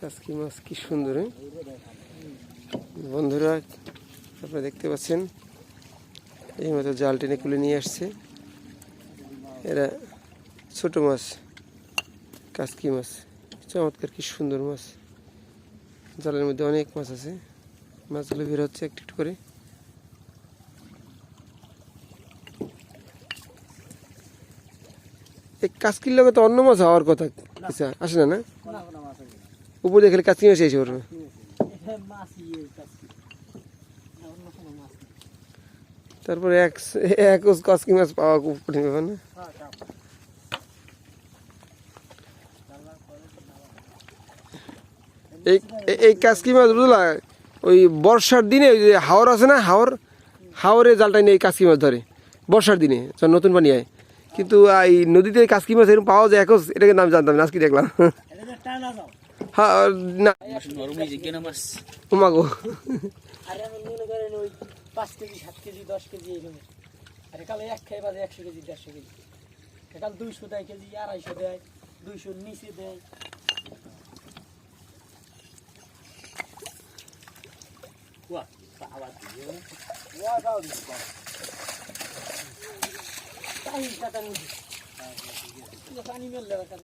কাজকি মাছ কি সুন্দর হ্যাঁ? বন্ধুরা, আপনারা দেখতে পাচ্ছেন, এই মতো জাল টেনে কুলে নিয়ে আসছে। এরা ছোট মাছ কাজকি মাছ, চমৎকার কি সুন্দর মাছ। জালের মধ্যে অনেক মাছ আছে। মাছগুলো বের হচ্ছে একটু একটু করে। এই কাজকির লগে তো অন্য মাছ হওয়ার কথা আসে না না? উপর দিয়ে খেলে কাজকি মাছ এসে পড়বে তারপরে এক এক কাজকি মাছ পাওয়া খুব কঠিন ব্যাপার না? এই, এই- কাজকি মাছ বুঝলা, ওই বর্ষার দিনে ওই যে হাওর আছে না, হাওর? হাওরে জালটা নিয়ে এই কাজকি মাছ ধরে, বর্ষার দিনে, যখন নতুন পানি হয় কিন্তু এই নদীতে কাজকি মাছ এরকম পাওয়া যায় এখন এটাকে নাম জানতাম না, আজকে দেখলাম। না। ওই পাঁচ কেজি সাত কেজি দশ কেজি এইরকম আরে কালে এক একশো কেজি দেড়শো কেজি কাল দুইশো দেয় কেজি আড়াইশো দেয় দুইশোর নিচে দেয় পানি মেললে